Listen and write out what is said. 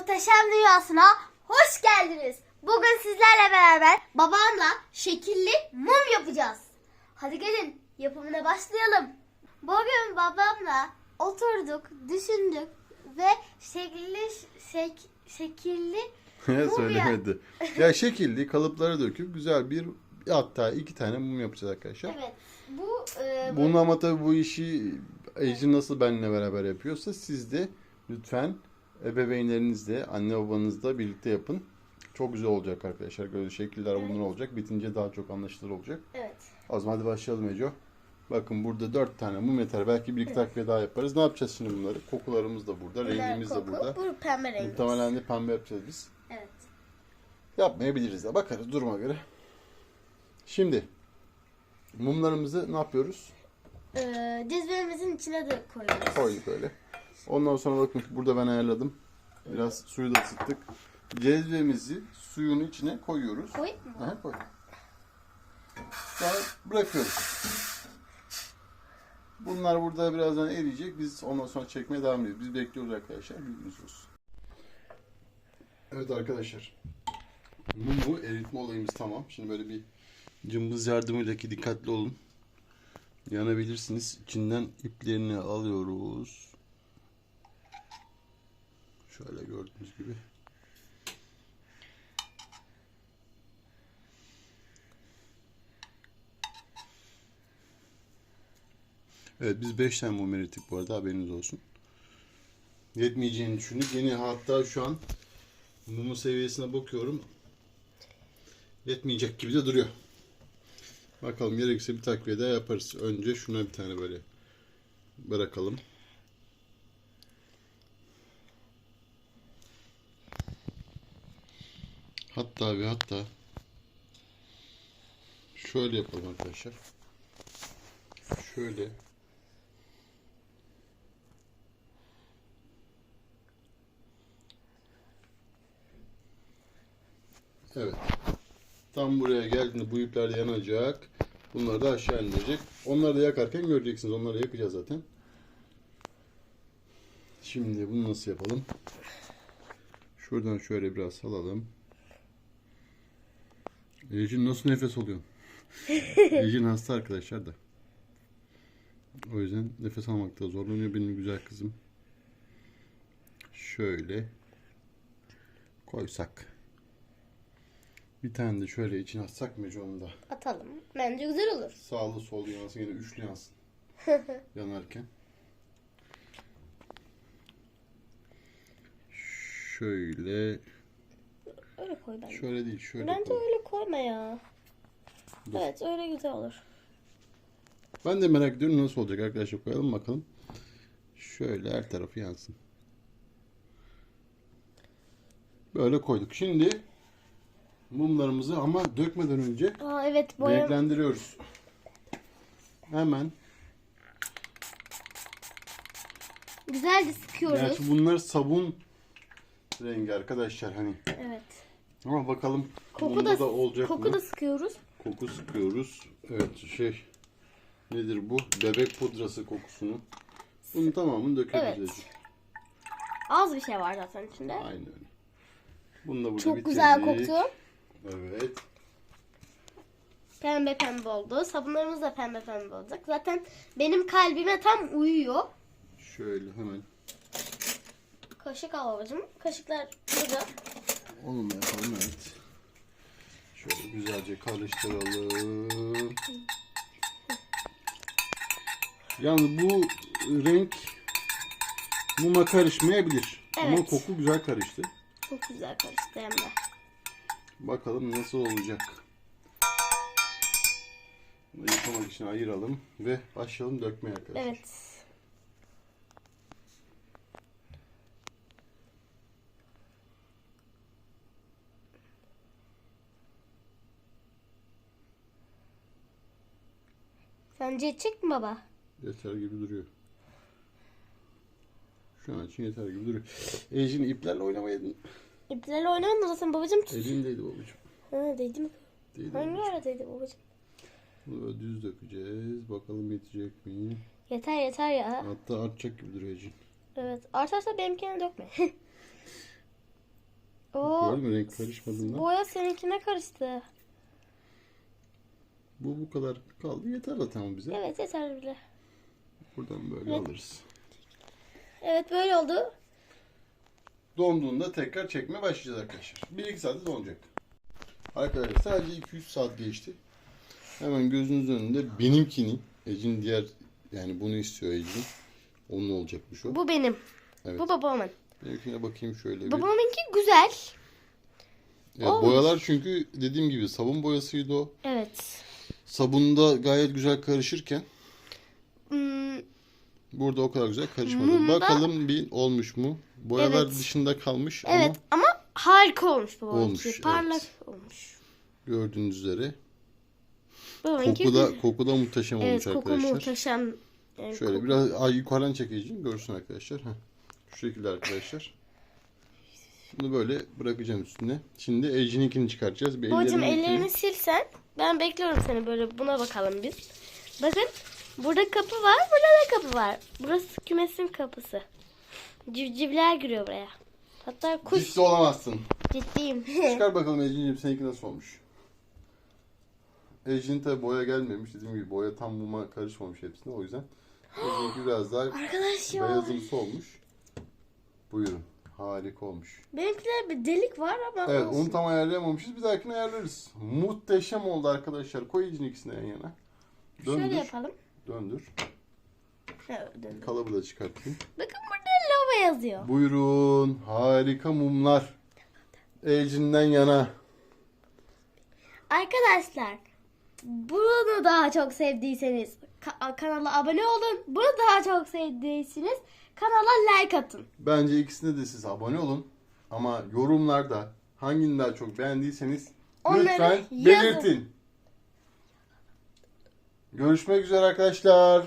muhteşem dünyasına hoş geldiniz. Bugün sizlerle beraber babamla şekilli mum yapacağız. Hadi gelin yapımına başlayalım. Bugün babamla oturduk, düşündük ve şekilli şek, şekilli mum Söylemedi. ya şekilli kalıplara döküp güzel bir hatta iki tane mum yapacağız arkadaşlar. Evet. Bu e, bu- Bunun ama tabii bu işi Ecin nasıl benimle beraber yapıyorsa siz de lütfen ebeveynlerinizle, anne babanızla birlikte yapın. Çok güzel olacak arkadaşlar. Böyle şekiller bunlar olacak. Bitince daha çok anlaşılır olacak. evet. O zaman hadi başlayalım Eco. Bakın burada dört tane mum yeter. Belki bir iki takviye daha yaparız. Ne yapacağız şimdi bunları? Kokularımız da burada, rengimiz de Koku, burada. Bu pembe rengi. Muhtemelen de pembe yapacağız biz. Evet. Yapmayabiliriz de bakarız duruma göre. Şimdi mumlarımızı ne yapıyoruz? Ee, cezvemizin içine de koyuyoruz. Koyduk öyle. Ondan sonra bakın burada ben ayarladım. Biraz suyu da ısıttık. Cezvemizi suyun içine koyuyoruz. Koyayım mı? Aha, koy. Sonra bırakıyoruz. Bunlar burada birazdan eriyecek. Biz ondan sonra çekmeye devam ediyoruz. Biz bekliyoruz arkadaşlar. Bilginiz olsun. Evet arkadaşlar. Mumu eritme olayımız tamam. Şimdi böyle bir cımbız yardımıyla ki dikkatli olun. Yanabilirsiniz. İçinden iplerini alıyoruz. Şöyle gördüğünüz gibi. Evet biz 5 tane mum erittik bu arada haberiniz olsun. Yetmeyeceğini düşündük. Yeni hatta şu an mumun seviyesine bakıyorum. Yetmeyecek gibi de duruyor. Bakalım gerekirse bir takviye daha yaparız. Önce şuna bir tane böyle bırakalım. Hatta ve hatta şöyle yapalım arkadaşlar. Şöyle Evet. Tam buraya geldiğinde bu ipler yanacak. Bunlar da aşağı inecek. Onları da yakarken göreceksiniz. Onları yakacağız zaten. Şimdi bunu nasıl yapalım? Şuradan şöyle biraz salalım. Ecin nasıl nefes alıyor? Ecin hasta arkadaşlar da. O yüzden nefes almakta zorlanıyor benim güzel kızım. Şöyle koysak. Bir tane de şöyle içine atsak mı onu da? Atalım. Bence güzel olur. Sağlı sollu yansın yine üçlü yansın. Yanarken. Şöyle. Öyle koy bence. Şöyle değil şöyle Bence koy. öyle koyma ya. Dur. Evet öyle güzel olur. Ben de merak ediyorum nasıl olacak arkadaşlar koyalım bakalım. Şöyle her tarafı yansın. Böyle koyduk. Şimdi mumlarımızı ama dökmeden önce Aa evet boya. renklendiriyoruz. Hemen. Güzelce sıkıyoruz. Gerçi bunlar sabun rengi arkadaşlar hani. Evet. Ama bakalım Koku da, da olacak koku mı? da sıkıyoruz. Koku sıkıyoruz. Evet şey nedir bu? Bebek pudrası kokusunu. Bunun tamamını dökebiliriz. Evet. Az bir şey var zaten içinde. Aynen öyle. Bunu da burada Çok güzel bitirdik. koktu. Evet. Pembe pembe oldu. Sabunlarımız da pembe pembe olacak. Zaten benim kalbime tam uyuyor. Şöyle hemen Kaşık al babacığım. Kaşıklar burada. Onunla yapalım evet. Şöyle güzelce karıştıralım. Yalnız bu renk muma karışmayabilir. Ama Evet. koku güzel karıştı. Çok güzel karıştı hem de. Bakalım nasıl olacak. Bunu yıkamak için ayıralım ve başlayalım dökmeye arkadaşlar. Evet. Sence yetecek mi baba? Yeter gibi duruyor. Şu an için yeter gibi duruyor. Ejin iplerle oynamayaydın. İplerle oynayalım mı zaten babacığım? Elindeydi babacığım. Ha, değdi mi? Değil Hangi babacığım. aradaydı babacığım? Bunu böyle düz dökeceğiz. Bakalım yetecek mi? Yeter yeter ya. Hatta artacak gibi duruyor Ejin. Evet. Artarsa benimkine dökme. Oo, Gördün mü renk karışmadığından. boya seninkine karıştı. Bu bu kadar kaldı. Yeter zaten o bize. Evet yeter bile. Buradan böyle Evet. alırız. Evet böyle oldu. Donduğunda tekrar çekmeye başlayacağız arkadaşlar. 1-2 saatte donacak. Arkadaşlar sadece 2-3 saat geçti. Hemen gözünüzün önünde benimkini, Ecin diğer yani bunu istiyor Ecin. Onun olacakmış o. Bu benim. Evet. Bu babamın. Benimkine bakayım şöyle bir. Babamınki güzel. Evet, olmuş. boyalar çünkü dediğim gibi sabun boyasıydı o. Evet. Sabunda gayet güzel karışırken Hmm, burada o kadar güzel karışmadı. Mumda- Bakalım bir olmuş mu? Boyalar Evet. dışında kalmış evet ama harika olmuş babamınki. Olmuş, evet. Parlak olmuş. gördüğünüz üzere koku da, koku da muhteşem olmuş Evet koku arkadaşlar. muhteşem. Yani Şöyle koku- biraz ay yukarıdan çekeceğim görsün arkadaşlar. Heh. Şu şekilde arkadaşlar. Bunu böyle bırakacağım üstüne. Şimdi Ece'ninkini çıkartacağız. Bir Babacım ellerini silsen. Ben bekliyorum seni böyle buna bakalım biz. Bakın burada kapı var burada da kapı var. Burası kümesin kapısı. Civcivler giriyor buraya. Hatta kuş Ciddi olamazsın. ciddiyim. Çıkar bakalım Ece'nin seninki nasıl olmuş. Ece'nin tabi boya gelmemiş. Dediğim gibi boya tam muma karışmamış hepsine. O yüzden Ece'ninki biraz daha Arkadaşlar beyazımsı olmuş. Buyurun. Harika olmuş. benimkiler bir delik var ama Evet olsun. onu tam ayarlayamamışız. Bir dahakine ayarlarız. Muhteşem oldu arkadaşlar. Koy Ece'nin ikisini yan yana. Döndür. Şöyle yapalım. Döndür. Evet. Kalıbı da çıkartayım. Bakın burada lava yazıyor. Buyurun. Harika mumlar. Ece'nden yana. Arkadaşlar bunu daha çok sevdiyseniz ka- kanala abone olun. Bunu daha çok sevdiyseniz kanala like atın. Bence ikisine de siz abone olun. Ama yorumlarda hangini daha çok beğendiyseniz Onları lütfen yazın. belirtin. Görüşmek üzere arkadaşlar.